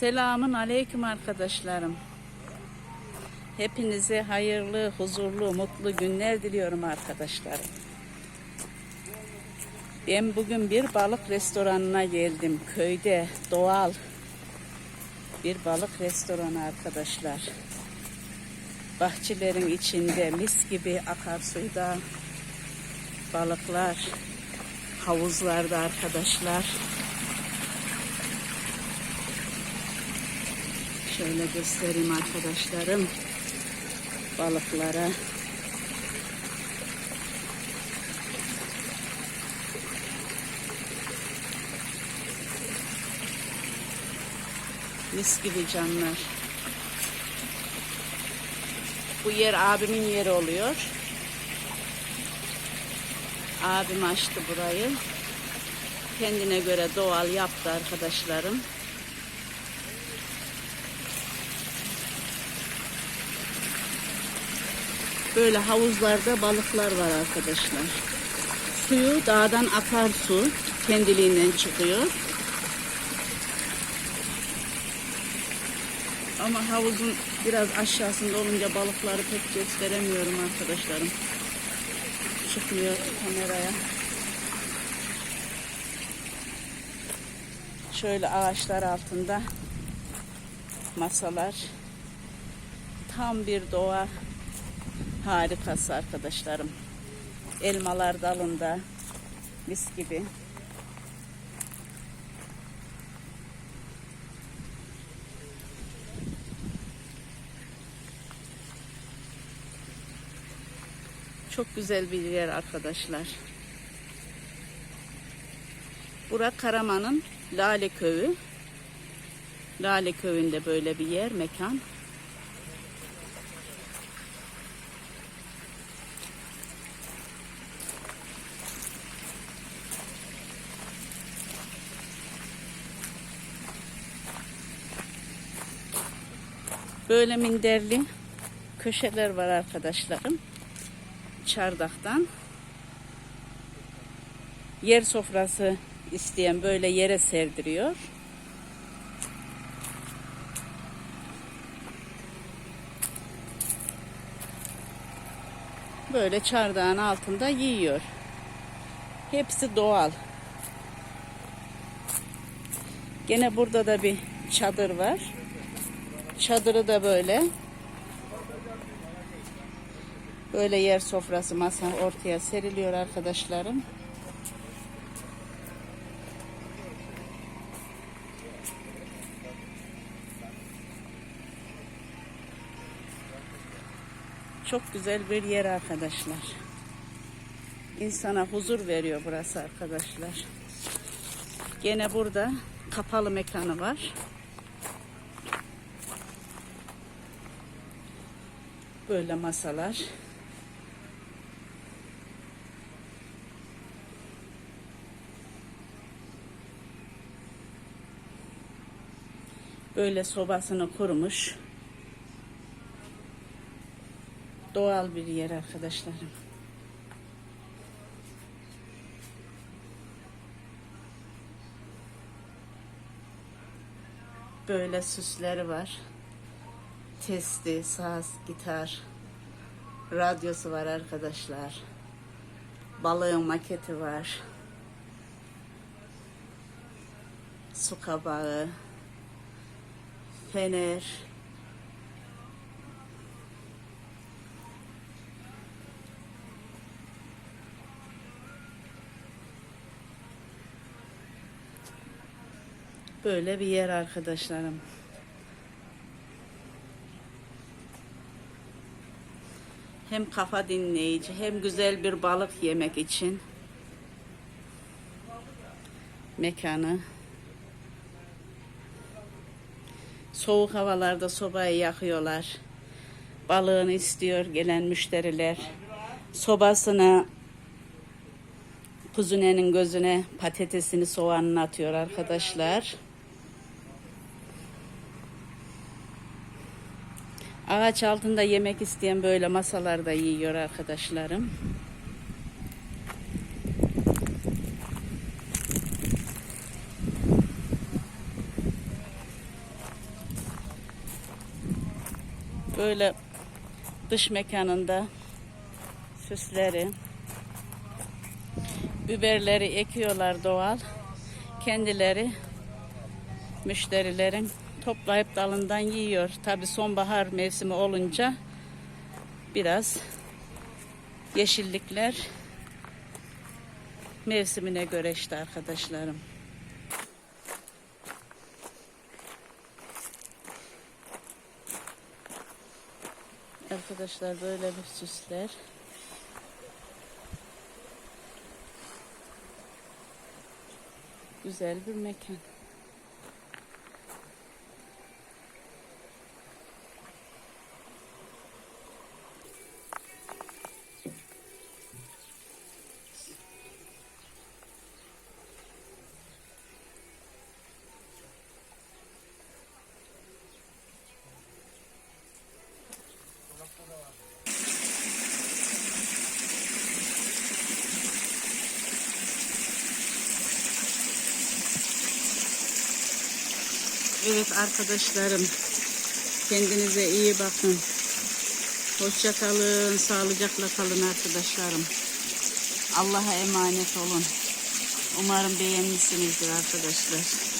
Selamun aleyküm arkadaşlarım. Hepinize hayırlı, huzurlu, mutlu günler diliyorum arkadaşlarım. Ben bugün bir balık restoranına geldim. Köyde doğal bir balık restoranı arkadaşlar. Bahçelerin içinde mis gibi akarsuyda balıklar, havuzlarda arkadaşlar. Şöyle göstereyim arkadaşlarım balıklara. Mis gibi canlar. Bu yer abimin yeri oluyor. Abim açtı burayı. Kendine göre doğal yaptı arkadaşlarım. Böyle havuzlarda balıklar var arkadaşlar. Suyu dağdan akar su. Kendiliğinden çıkıyor. Ama havuzun biraz aşağısında olunca balıkları pek gösteremiyorum arkadaşlarım. Çıkmıyor kameraya. Şöyle ağaçlar altında masalar. Tam bir doğa harikası arkadaşlarım. Elmalar dalında mis gibi. Çok güzel bir yer arkadaşlar. Bura Karaman'ın Lale Köyü. Lale Köyü'nde böyle bir yer, mekan. Böyle minderli köşeler var arkadaşlarım. Çardaktan. Yer sofrası isteyen böyle yere serdiriyor. Böyle çardağın altında yiyor. Hepsi doğal. Gene burada da bir çadır var. Çadırı da böyle. Böyle yer sofrası masa ortaya seriliyor arkadaşlarım. Çok güzel bir yer arkadaşlar. İnsana huzur veriyor burası arkadaşlar. Gene burada kapalı mekanı var. Böyle masalar. Böyle sobasını kurmuş. Doğal bir yer arkadaşlarım. Böyle süsleri var. Testi, saz, gitar, radyosu var arkadaşlar. Balığın maketi var. Su kabağı, fener, Böyle bir yer arkadaşlarım. Hem kafa dinleyici hem güzel bir balık yemek için mekanı. Soğuk havalarda sobayı yakıyorlar. Balığını istiyor gelen müşteriler. Sobasına kuzunenin gözüne patatesini soğanını atıyor arkadaşlar. Ağaç altında yemek isteyen böyle masalarda yiyor arkadaşlarım. Böyle dış mekanında süsleri, biberleri ekiyorlar doğal. Kendileri müşterilerin toplayıp dalından yiyor. Tabi sonbahar mevsimi olunca biraz yeşillikler mevsimine göre işte arkadaşlarım. Arkadaşlar böyle bir süsler. Güzel bir mekan. Evet arkadaşlarım. Kendinize iyi bakın. Hoşça kalın, sağlıcakla kalın arkadaşlarım. Allah'a emanet olun. Umarım beğenmişsinizdir arkadaşlar.